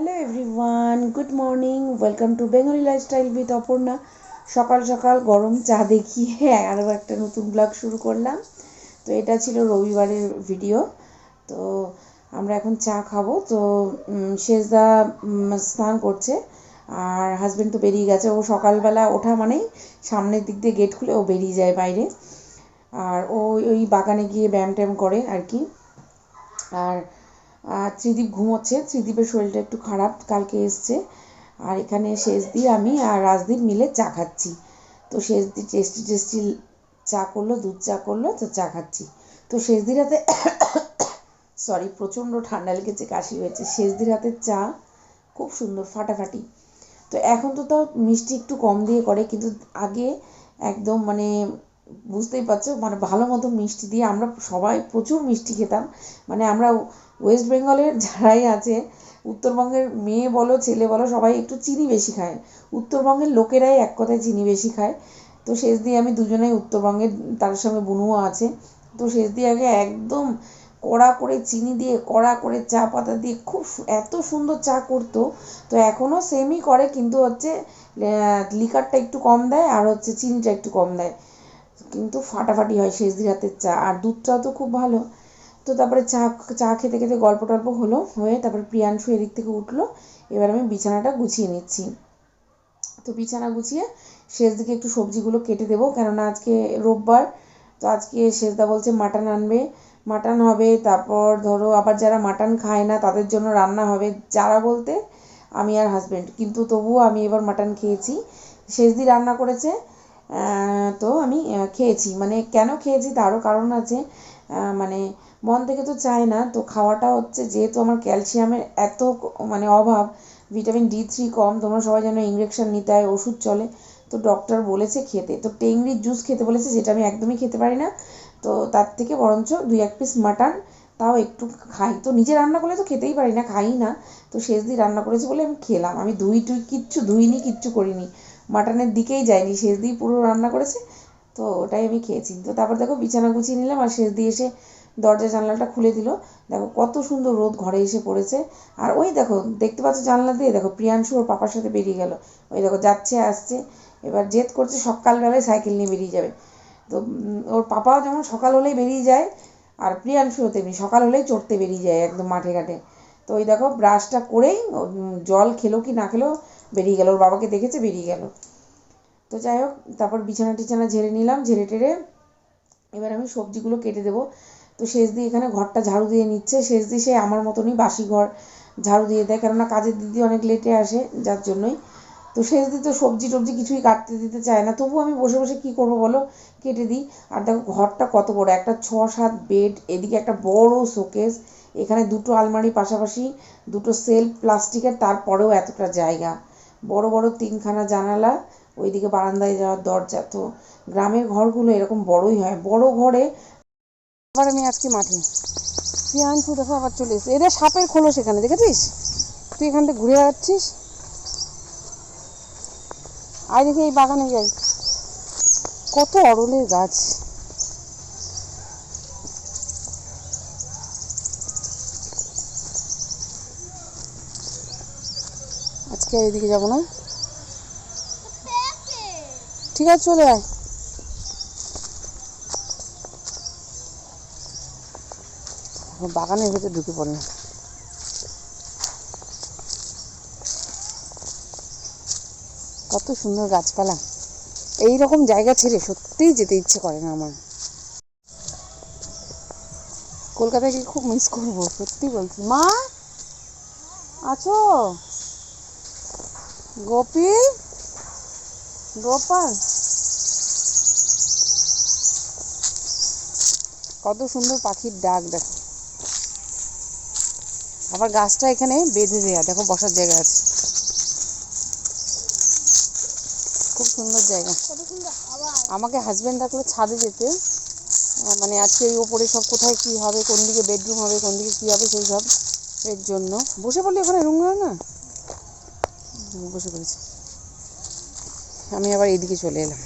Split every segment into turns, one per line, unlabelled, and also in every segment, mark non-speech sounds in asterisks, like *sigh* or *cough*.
Hello everyone good morning welcome to Bengali lifestyle with Aparna সকাল সকাল গরম চা দেখিয়ে আরও একটা নতুন ব্লগ শুরু করলাম। তো এটা ছিল রবিবারের ভিডিও তো আমরা এখন চা খাব। তো শেষদা স্নান করছে। আর হাজব্যান্ড তো বেরিয়ে গেছে। ও সকালবেলা ওঠা মানেই সামনের দিক দিয়ে গেট খুলে ও বেরিয়ে যায় বাইরে। আর ও ওই বাগানে গিয়ে ব্যায়াম ট্যায়াম করে আর কি। আর আহ, ত্রিদীপ ঘুমোচ্ছে। ত্রিদীপের শরীরটা একটু খারাপ কালকে এসছে। আর এখানে শেষ শেষদি আমি আর রাজদীপ মিলে চা খাচ্ছি। তো শেষ শেষদি টেস্টি টেস্টি চা করল দুধ চা করল তো চা খাচ্ছি। তো শেষদির হাতে *coughs* সরি প্রচণ্ড ঠান্ডা লেগেছে কাশি হয়েছে। শেষদির হাতের চা খুব সুন্দর ফাটাফাটি। তো এখন তো তাও মিষ্টি একটু কম দিয়ে করে কিন্তু আগে একদম মানে বুঝতেই পারছ মানে ভালো মতো মিষ্টি দিয়ে আমরা সবাই প্রচুর মিষ্টি খেতাম। মানে আমরা ওয়েস্ট বেঙ্গলের যারাই আছে, উত্তরবঙ্গের মেয়ে বলো, ছেলে বলো, সবাই একটু চিনি বেশি খায়। উত্তরবঙ্গের লোকেরাই এক কথায় চিনি বেশি খায়। তো শেষ দিয়ে আমি দুজনেই উত্তরবঙ্গের তার সঙ্গে বুনুও আছে। তো শেষ দিয়ে আগে একদম কড়া করে চিনি দিয়ে, কড়া করে চা পাতা দিয়ে খুব এত সুন্দর চা করতো। তো এখনও সেমই করে, কিন্তু হচ্ছে লিকারটা একটু কম দেয় আর হচ্ছে চিনিটা একটু কম দেয়। কিন্তু ফাটাফাটি হয় শেষদির হাতের চা। আর দুধটাও তো খুব ভালো। তো তারপরে চা চা খেতে খেতে গল্প টল্প হলো, হয়ে তারপরে প্রিয়াংশু এদিক থেকে উঠল। এবার আমি বিছানাটা গুছিয়ে নিচ্ছি। তো বিছানা গুছিয়ে শেষ দিকে একটু সবজিগুলো কেটে দেবো, কেননা আজকে রোববার। তো আজকে শেষদা বলছে মাটন আনবে। মাটন হবে, তারপর ধরো আবার যারা মাটন খায় না, তাদের জন্য রান্না হবে যারা বলতে আমি আর হাজব্যান্ড কিন্তু তবুও আমি এবার মাটন খেয়েছি। শেষ শেষদি রান্না করেছে তো আমি খেয়েছি। মানে কেন খেয়েছি তারও কারণ আছে মানে মন থেকে তো চায় না, তো খাওয়াটা হচ্ছে যেহেতু আমার ক্যালসিয়ামের এত মানে অভাব, ভিটামিন ডি থ্রি কম, তোমরা সবাই জানো ইঞ্জেকশন নিতে হয়, ওষুধ চলে, তো ডক্টর বলেছে খেতে, তো টেংরির জুস খেতে বলেছে যেটা আমি একদমই খেতে পারি না, তো তার থেকে বরঞ্চ দুই এক পিস মাটন তাও একটু খাই, তো নিজে রান্না করলে তো খেতেই পারি না, খাই না, তো শেষ দিয়ে রান্না করেছে বলে আমি খেলাম, আমি ধুই টুই কিচ্ছু, ধুইনি, কিচ্ছু করিনি মাটনের দিকেই যাইনি, শেষ দিয়ে পুরো রান্না করেছে, তো ওটাই আমি খেয়েছি, তো তারপর দেখো বিছানা গুছিয়ে নিলাম আর শেষ দিয়ে এসে দরজা জানলাটা খুলে দিল। দেখো, কত সুন্দর রোদ ঘরে এসে পড়েছে। আর ওই দেখো, দেখতে পাচ্ছ জানলা দিয়ে? দেখো, প্রিয়াংশু ওর পাপার সাথে বেরিয়ে গেল। ওই দেখো, যাচ্ছে, আসছে। এবার জেদ করছে সকালবেলায় সাইকেল নিয়ে বেরিয়ে যাবে। তো ওর পাপাও যেমন সকাল হলেই বেরিয়ে যায়, আর প্রিয়াংশুও তেমনি সকাল হলেই চড়তে বেরিয়ে যায় একদম মাঠে ঘাটে। তো ওই দেখো, ব্রাশটা করেই জল খেলো কি না খেলো, বেরিয়ে গেল। ওর বাবাকে দেখেছে, বেরিয়ে গেল। তো যাই হোক, তারপর বিছানা টিছানা ঝেড়ে নিলাম, ঝেড়ে টেড়ে এবার আমি সবজিগুলো কেটে দেবো। তো শেষ দিয়ে এখানে ঘরটা ঝাড়ু দিয়ে নিচ্ছে। শেষ দিয়ে সে আমার মতনই বাসি ঘর ঝাড়ু দিয়ে দেয়, কেননা কাজের দিদি অনেক লেটে আসে যার জন্যই। তো শেষ দিয়ে তো সবজি টবজি কিছুই কাটতে দিতে চায় না। তবু আমি বসে বসে কি করব বলো? কেটে দিই। আর দেখো ঘরটা কত বড়, একটা ছ সাত বেড এদিকে একটা বড় শোকেস এখানে দুটো আলমারি পাশাপাশি দুটো সেলফ প্লাস্টিকের তারপরেও এতটা জায়গা। বড় বড় তিনখানা জানালা, ওইদিকে বারান্দায় যাওয়ার দরজা। তো গ্রামের ঘরগুলো এরকম বড়ই হয়। বড় ঘরে আবার আমি আজকে মাঠে। প্রিয়াংশু দেখো আবার চলে এসে এদের সাপের খোলো সেখানে দেখেছিস? তুই এখান থেকে ঘুরে বেড়াচ্ছিস? আয় দেখি এই বাগানে যাই। কত অরলের গাছ। আজকে এদিকে যাব না। ঠিক আছে, চলে আয়। বাগানের ভেতর ঢুকে পড়লাম কত সুন্দর গাছপালা এই রকম জায়গা ছেড়ে সত্যিই যেতে ইচ্ছে করে না আমার। কলকাতায় গিয়ে খুব মিস করব, সত্যি বলছি। মা, আছো? গোপিল? গোপাল? কত সুন্দর পাখির ডাক দেখো। আবার গাছটা এখানে বেঁধে দেয়া, দেখো বসার জায়গা আছে। খুব সুন্দর জায়গা। আমাকে হাজব্যান্ড ডাকলো ছাদে যেতে। মানে আজকে এই ওপরে সব কোথায় কি হবে, কোন দিকে বেডরুম হবে, কোন দিকে কি হবে, সেই সব এর জন্য। বসে পড়লি ওখানে রুম না? বসে পড়েছি। আমি আবার এইদিকে চলে এলাম।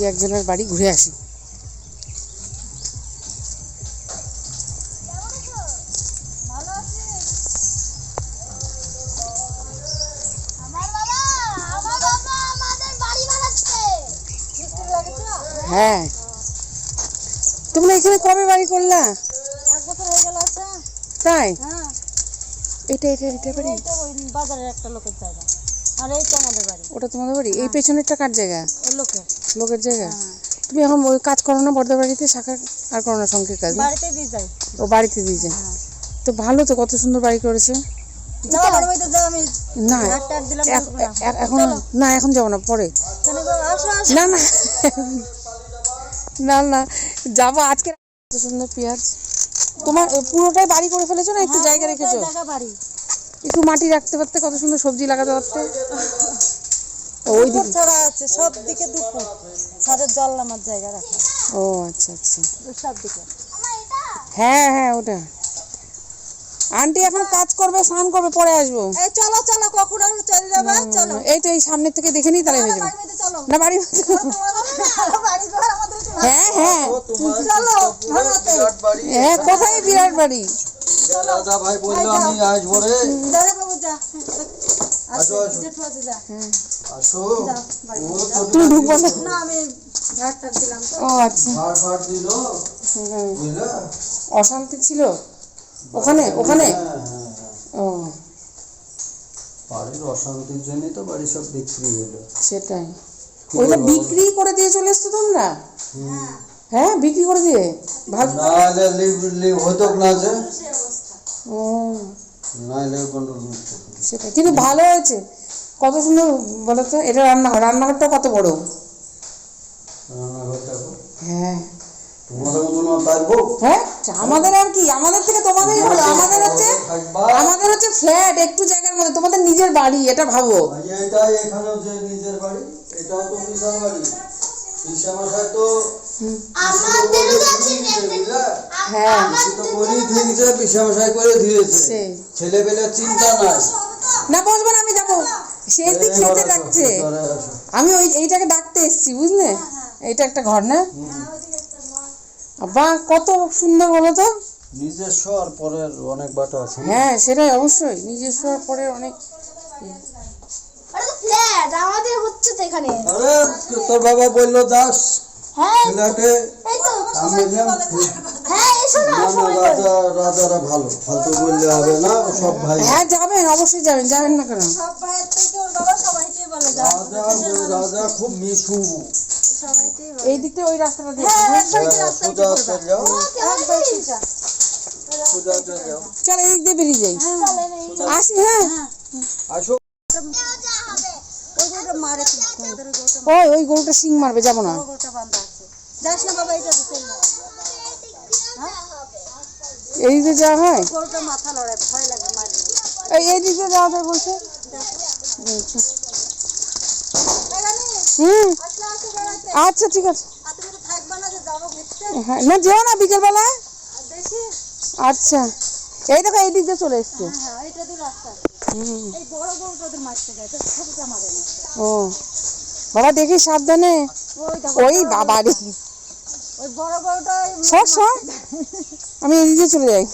এদিকে একজনের বাড়ি ঘুরে আসি। হ্যাঁ। তোমরা এখানে কবে বাড়ি করলা?
এক বছর হয়ে গেল আছে
তাই?
হ্যাঁ।
এটা এটা এটা বাড়ি?
বাজারের একটা লোকের জায়গা। আর এইটা আমাদের বাড়ি।
ওটা তোমাদের বাড়ি? এই পেছনেরটা কার জায়গা?
লোকের।
লোকের জায়গা? তুমি এখন ওই কাজ করো না বর্ধা বাড়িতে শাখার আর করো না শঙ্কের কাজ?
বাড়িতে দিয়ে যাই।
ও বাড়িতে দিয়ে যায়। তো ভালো তো কত সুন্দর বাড়ি করেছে। না এখন না এখন যাব না পরে। না না। না না। যাব আজকে। সুন্দর পেঁয়াজ। তোমার পুরোটাই বাড়ি করে ফেলেছো না একটু জায়গা রেখেছো?
হ্যাঁ, বাড়ি।
একটু মাটি রাখতে পারতে কত সুন্দর সবজি লাগাতে পারতে। ওই
ছাড়া আছে সব দিকে দুপুর। ছাদের জল নামার জায়গা রাখা।
ও আচ্ছা আচ্ছা।
সব দিকে।
হ্যাঁ হ্যাঁ ওটা। আন্টি এখন কাজ করবে স্নান করবে পরে আসব।
এই চলো চলো কখন চলে যাবে চলো।
এই তো এই সামনের থেকে দেখে নিই তাহলে হয়ে যাবে। না বাড়ি
বাড়ি ঘর আমাদের একটু
হ্যাঁ হ্যাঁ। হ্যাঁ কোথায় বিরাট বাড়ি?
দাদা ভাই বলল আমি আসব রে।
দাদা বাবু যা।
আসো আসো
যা।
আসো। ও
তুমি ঢুকবো না
না আমি ঘাটটা দিলাম তো।
ও আচ্ছা। অশান্তি ছিল? ওখানে ওখানে?
হ্যাঁ হ্যাঁ হ্যাঁ।
ও।
বাড়ির অশান্তির জন্যই তো বাড়ি সব বিক্রি হলো।
সেটাই। ওইটা বিক্রি করে দিয়ে চলে এসছো তোমরা। হ্যাঁ বিক্রি করে দিয়ে? ভালো
লিভ হতো না যে।
সেটাই। কিন্তু ভালো হয়েছে। কত সুন্দর বলো তো এটা রান্নাঘর। রান্নাঘরটা কত বড়? হ্যাঁ। হ্যাঁ আমাদের আর কি? আমাদের থেকে তোমাদের ভালো আমাদের হচ্ছে আমাদের হচ্ছে ফ্ল্যাট একটু জায়গার মধ্যে। তোমাদের নিজের বাড়ি এটা ভাবো।
এটাই এখানেও যে নিজের বাড়ি এটাও তো বিশাল বাড়ি। পিসামশাই তো
হ্যাঁ সেই
ছেলে পেলে চিন্তা নাই।
না বসবো না আমি যাব। সে
এই
দিক খেতে ডাকছে। আমি ওই এইটাকে ডাকতে এসেছি বুঝলে? এইটা একটা ঘর না? বাহ কত সুন্দর বলো তো।
নিজস্ব আর পরের অনেক বাটা আছে
হ্যাঁ সেটাই অবশ্যই। নিজস্ব পরে অনেক
আরে তো ফ্ল্যাট আমাদের হচ্ছে তো এখানে।
আরে তোর বাবা বলল দাস।
হ্যাঁ হ্যাঁ
রাজারা ভালো ফালতু বললে হবে না সব ভাই।
হ্যাঁ যাবেন অবশ্যই যাবেন যাবেন না কেন?
সব ভাইয়ের থেকে ওর বাবা সবাইকেই বলে
রাজা রাজা খুব মিশু।
এই দিকটা ওই রাস্তাটা দিয়ে।
হ্যাঁ
হ্যাঁ,
বাড়িতে রাস্তায়
সোজা চলে যাও।
সোজা।
সোজা চলে যাও।
চল এই দিক দিয়ে বেরিয়ে যাই। আসি হ্যাঁ।
আসো
মারে ওই
ওই গরুটা সিং মারবে, যাব না।
যাস না
এই দিকে যাওয়া হয়।
গরুটা মাথা
এই দিকে যাওয়া যায় বলছে। হুম। আচ্ছা ঠিক আছে।
যে
হ্যাঁ না, যেও না বিকেলবেলা আচ্ছা। এই দেখো, এই দিক দিয়ে চলে এসছে। ও বাবা দেখি সাবধানে।
ওই
বাবা রে। সর সর আমি এদিকে চলে যাই।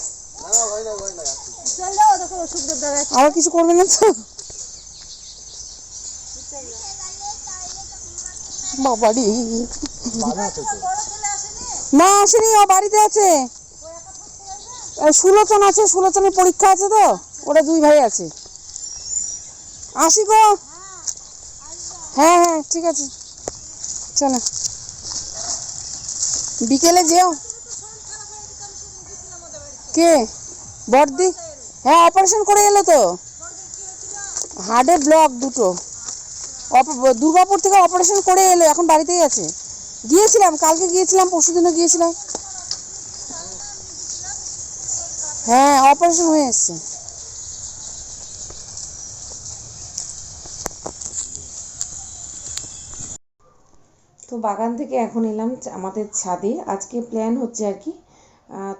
আবার কিছু করবে না তো? বাবা রে। না আসেনি ও বাড়িতে আছে। সুলোচন আছে সুলোচনের পরীক্ষা আছে তো? ওরা দুই ভাই আছে। আসি গো। হ্যাঁ হ্যাঁ ঠিক আছে। চলো। বিকেলে যেও। কে? বর্দি? হ্যাঁ অপারেশন করে এলো তো। হার্টের ব্লক দুটো। দুর্গাপুর থেকে অপারেশন করে এলো, এখন বাড়িতেই আছে। গিয়েছিলাম, কালকে গিয়েছিলাম, পরশু দিনও গিয়েছিলাম। হ্যাঁ অপারেশন হয়ে এসছে।
তো বাগান থেকে এখন এলাম আমাদের ছাদে। আজকে প্ল্যান হচ্ছে আর কি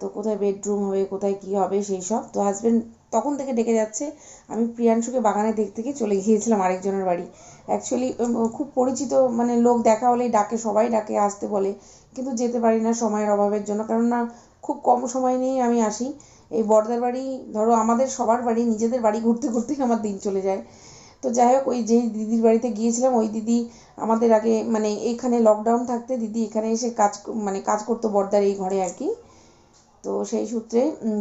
তো কোথায় বেডরুম হবে, কোথায় কি হবে সেই সব। তো হাজবেন্ড
তখন থেকে ডেকে যাচ্ছে। আমি প্রিয়াংশুকে বাগানে দেখতে গিয়ে চলে গিয়েছিলাম আরেকজনের বাড়ি। অ্যাকচুয়ালি খুব পরিচিত মানে লোক দেখা হলেই ডাকে, সবাই ডাকে, আসতে বলে। কিন্তু যেতে পারি না সময়ের অভাবের জন্য। কেননা খুব কম সময় নিয়েই আমি আসি। এই বড়দার বাড়ি, ধরো আমাদের সবার বাড়ি, নিজেদের বাড়ি ঘুরতে ঘুরতেই আমার দিন চলে যায়। তো যাই হোক, ওই যেই দিদির বাড়িতে গিয়েছিলাম, ওই দিদি আমাদের আগে মানে এখানে লকডাউন থাকতে দিদি এখানে এসে কাজ মানে কাজ করতো বড়দার এই ঘরে আর কি। তো সেই সূত্রে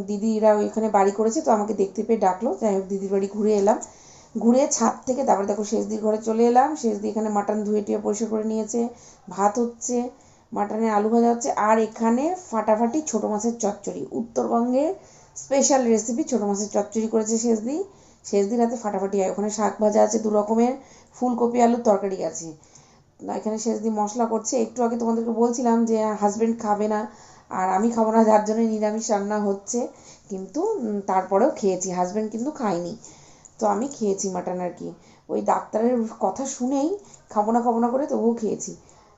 দিদিরা ওইখানে বাড়ি করেছে, তো আমাকে দেখতে পেয়ে ডাকলো। যাই হোক, দিদির বাড়ি ঘুরে এলাম। ঘুরে ছাদ থেকে তারপরে দেখো শেষ শেষদির ঘরে চলে এলাম। শেষ শেষদি এখানে মাটন ধুয়ে টুয়ে পরিষ্কার করে নিয়েছে, ভাত হচ্ছে মাটনের আলু ভাজা হচ্ছে, আর এখানে ফাটাফাটি ছোট মাছের চচ্চড়ি। উত্তরবঙ্গের স্পেশাল রেসিপি ছোট মাছের চচ্চড়ি করেছে শেষ শেষদি। শেষদির হাতে ফাটাফাটি হয়। ওখানে শাক ভাজা আছে, দু রকমের, ফুলকপি, আলুর তরকারি আছে। এখানে শেষদি মশলা করছে। একটু আগে তোমাদেরকে বলছিলাম যে হাজবেন্ড খাবে না, আর আমি খাব না, যার জন্য নিরামিষ রান্না হচ্ছে। কিন্তু তারপরেও খেয়েছি। হাজবেন্ড কিন্তু খায়নি। তো আমি খেয়েছি মাটন আর কি। ওই ডাক্তারের কথা শুনেই খাব না খাব না করে তবুও খেয়েছি।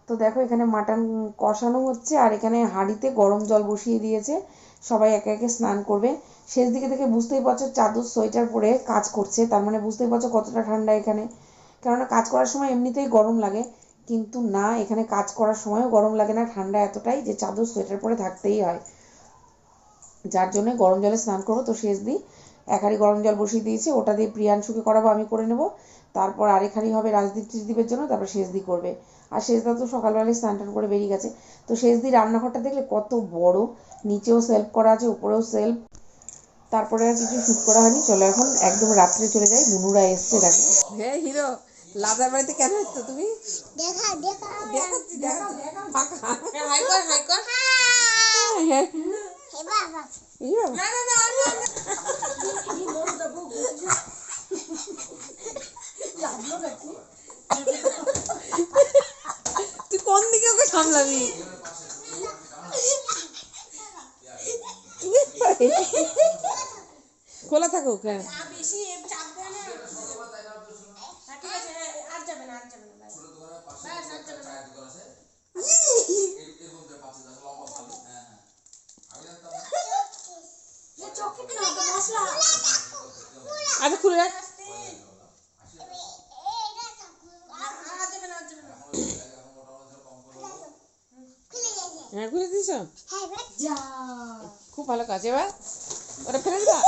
তো দেখো, এখানে মাটন কষানো হচ্ছে, আর এখানে হাঁড়িতে গরম জল বসিয়ে দিয়েছে। সবাই একে একে স্নান করবে। শেষ দিকে থেকে বুঝতেই পারছ চাদর, সোয়েটার পরে কাজ করছে। তার মানে বুঝতেই পারছ কতটা ঠান্ডা এখানে। কেননা কাজ করার সময় এমনিতেই গরম লাগে, কিন্তু না, এখানে কাজ করার সময়ও গরম লাগে না, ঠান্ডা এতটাই যে চাদর, সোয়েটার পরে থাকতেই হয়। যার জন্য গরম জলে স্নান করব। তো শেষ দিই এক গরম জল বসিয়ে দিয়েছি, ওটা দিয়ে প্রিয়াংশুকে করাবো, আমি করে নেব। তারপর আরেক হবে রাজদীপ ত্রিদীপের জন্য, তারপর শেষ দি করবে। আর শেষদা তো সকালবেলায় স্নান টান করে বেরিয়ে গেছে তো শেষ দি রান্নাঘরটা দেখলে কত বড় নিচেও সেলফ করা আছে উপরেও সেলফ তারপরে আর কিছু শ্যুট করা হয়নি চলো এখন একদম রাত্রে চলে যাই বুনুরা এসছে দেখো
হ্যাঁ হিরো লাদার বাড়িতে কেন এসছো তুমি
দেখা দেখা
দেখাচ্ছি দেখাচ্ছি হাই কর হাই কর
হে বাবা
ইয়ে,
না না না
তুই কোন দিকে ওকে সামলাবি খোলা থাকুক হ্যাঁ আচ্ছা খুলে রাখ হ্যাঁ খুলে দিছ খুব ভালো কাজ। এবার ওটা ফেলে দিবা?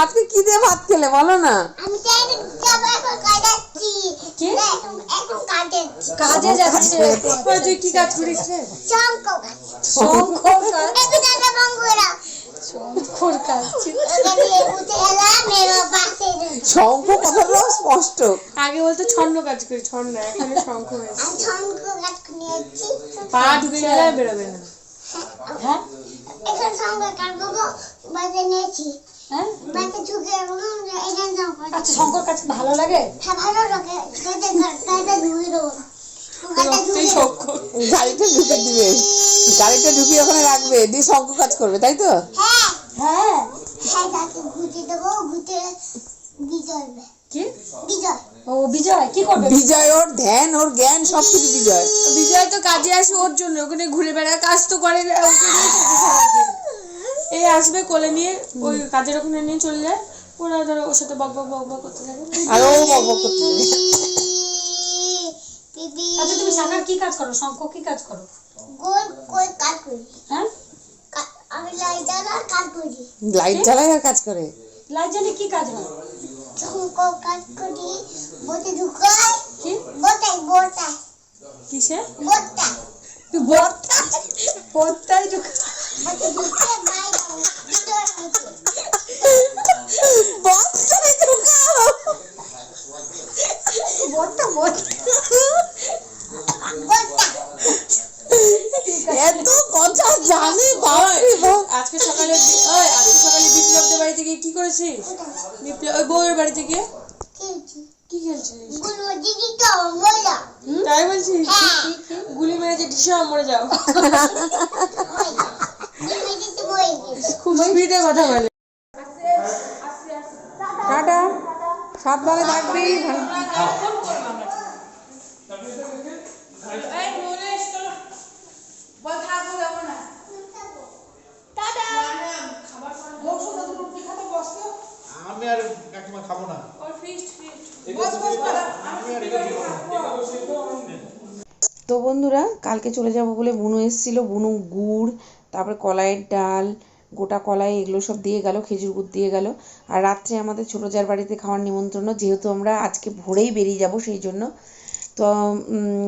আজকে কি দিয়ে ভাত খেলে বলো না?
কাজে যাচ্ছে। তুই কি কাজ করিস রে?
শঙ্খ
শঙ্খ কাজ শঙ্কর
শঙ্খ কথাটাও স্পষ্ট।
আগে বলতো ছন্ন কাজ করি ছন্ন এখানে শঙ্খ হয়েছে।
আমি শঙ্খ গাছ নিয়েছি
পা ঢুকে গেলে বেরোবে না। হ্যাঁ?
এখন শঙ্খ কাটবো বাজে নিয়েছি
হ্যাঁ আচ্ছা শঙ্কর ভালো লাগে।
হ্যাঁ ভালো লাগে কাটে ঢুকে দেবো।
গাড়িটা ঢুকে ঢুকিয়ে ওখানে রাখবে দিয়ে শঙ্খ কাজ করবে তাই তো?
হ্যাঁ।
হ্যাঁ।
হ্যাঁ তাকে ঘুরতে দেবো ঘুরতে বিজয়
কি?
বিজয়।
ও বিজয় কি করবে?
বিজয় ওর ধ্যান ওর জ্ঞান সবকিছু বিজয়।
বিজয় তো কাজে আসে ওর জন্য ওখানে ঘুরে বেড়ায় কাজ তো করে না, ওকে নিয়ে থাকে সারাদিন। এই আসবে কোলে নিয়ে ওই কাজের ওখানে নিয়ে চলে যায়। ওরা ধরো ওর সাথে বক বক বক বক করতে থাকে।
আর ও বক বক করতে থাকে।
বিবি
আচ্ছা তুমি সাকার কি কাজ করো? শঙ্খ কি কাজ করো?
গোল গোল কাজ করি।
হ্যাঁ?
আমি লাই জ্বালার কাজ করি।
লাইট জ্বালায় আর কাজ করে?
লাইট জ্বালিয়ে কি কাজ হয়?
শঙ্খ কাজ করি। বতে ঢুকাই
কি?
বোটাই বোটাই
কিসে?
বোটাই
তুই বর্তা বর্তাই ঢুকে
বতে ঢুকে বাইরে ভিতরে ঢুকে
এত কথা জানে
আজকে সকালে ওই আজকে সকালে বিপ্লবদের বাড়িতে গিয়ে কি করেছিস বিপ্লব ওই বউয়ের বাড়িতে গিয়ে কি খেলছিস তাই বলছিস
হ্যাঁ
গুলি মেরে যে ঢিসা মরে যাও খুব স্পিডে কথা বলে
সাবধানে থাকবি? ভালো
আমি আর কাকিমা খাব না।
তো বন্ধুরা কালকে চলে যাব বলে বুনু এসেছিল। বুনু গুড় তারপরে কলাইয়ের ডাল গোটা কলাই এগুলো সব দিয়ে গেল, খেজুর গুড় দিয়ে গেল। আর রাত্রে আমাদের ছোটো যার বাড়িতে খাওয়ার নিমন্ত্রণ যেহেতু আমরা আজকে ভোরেই বেরিয়ে যাব সেই জন্য। তো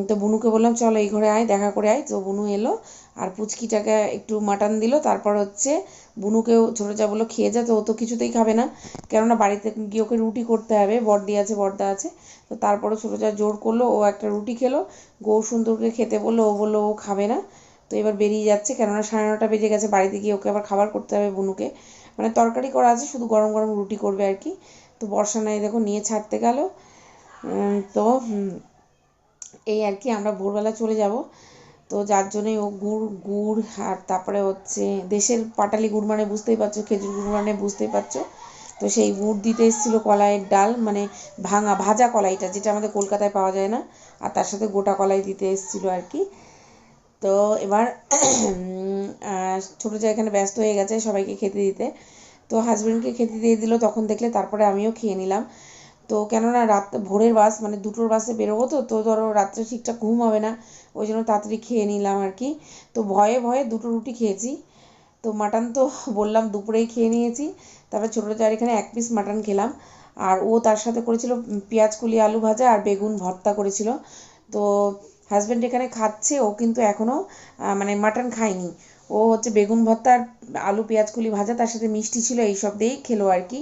তো বুনুকে বললাম, চলো এই ঘরে আয়, দেখা করে আয়। তো বুনু এলো, আর পুচকিটাকে একটু মাটন দিল। তারপর হচ্ছে বুনুকেও, ছোটো যা বলল, খেয়ে যা। তো ও তো কিছুতেই খাবে না। কেননা বাড়িতে গিয়ে ওকে রুটি করতে হবে, বর্দি আছে, বর্দা আছে। তো তারপরে ছোটো যা জোর করল, ও একটা রুটি খেলো। গৌ সুন্দরকে খেতে বলল, ও বলল, ও খাবে না। তো এবার বেরিয়ে যাচ্ছে, কেননা সাড়ে নটা বেজে গেছে, বাড়িতে গিয়ে ওকে আবার খাবার করতে হবে বুনুকে। মানে তরকারি করা আছে, শুধু গরম গরম রুটি করবে আর কি। তো বর্ষা নাই, দেখো নিয়ে ছাড়তে গেল। তো এই আর কি, আমরা ভোরবেলা চলে যাব। তো যার জন্যই ও গুড় গুড়, আর তারপরে হচ্ছে দেশের পাটালি গুড় মানে বুঝতেই পারছ, খেজুর গুড় মানে বুঝতেই পারছ। তো সেই গুড় দিতে এসেছিল কলাইয়ের ডাল মানে ভাঙা, ভাজা কলাইটা, যেটা আমাদের কলকাতায় পাওয়া যায় না। আর তার সাথে গোটা কলাই দিতে এসেছিল আর কি। তো এবার *clears throat* ছোটো যা এখানে ব্যস্ত হয়ে গেছে সবাইকে খেতে দিতে। তো হাজবেন্ডকে খেতে দিয়ে দিল, তখন দেখলে তারপরে আমিও খেয়ে নিলাম। তো কেননা রাত, ভোরের বাস মানে দুটোর বাসে বেরোবো তো তো ধরো রাত্রে ঠিকঠাক ঘুম হবে না, ওই জন্য তাড়াতাড়ি খেয়ে নিলাম আর কি। তো ভয়ে ভয়ে দুটো রুটি খেয়েছি। তো মাটন তো *laughs* বললাম দুপুরেই খেয়ে নিয়েছি। তারপর ছোটো চার এখানে এক পিস মাটন খেলাম। আর ও তার সাথে করেছিল পেঁয়াজ কুলি আলু ভাজা আর বেগুন ভর্তা করেছিল। তো হাজব্যান্ড এখানে খাচ্ছে, ও কিন্তু এখনও মানে মাটন খায়নি। ও হচ্ছে বেগুন ভর্তা আর আলু, পেঁয়াজ, কুলি ভাজা, তার সাথে মিষ্টি ছিল এইসব দিয়েই খেলো আর কি।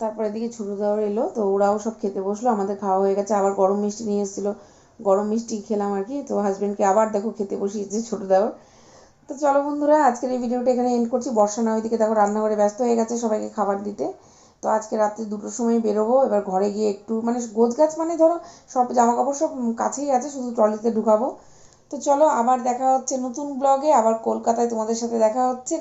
তারপর এদিকে ছোটো দেওয়ার এলো, তো ওরাও সব খেতে বসল, আমাদের খাওয়া হয়ে গেছে, আবার গরম মিষ্টি নিয়ে এসেছিল। গরম মিষ্টি খেলাম আর কি, তো হাজব্যান্ডকে আবার দেখো খেতে বসিয়েছে ছোটো দেওয়ার তো চলো বন্ধুরা, আজকের এই ভিডিওটা এখানে এন্ড করছি। বর্ষা না ওইদিকে দেখো রান্নাঘরে ব্যস্ত হয়ে গেছে, সবাইকে খাবার দিতে। তো আজকে রাত্রে দুটোর সময় বেরোবো, এবার ঘরে গিয়ে একটু মানে গোছ গাছ মানে ধরো সব জামা কাপড় সব কাছেই আছে, শুধু ট্রলিতে ঢুকাবো। তো চলো আবার দেখা হচ্ছে নতুন ব্লগে আবার কলকাতায় তোমাদের সাথে দেখা হচ্ছে।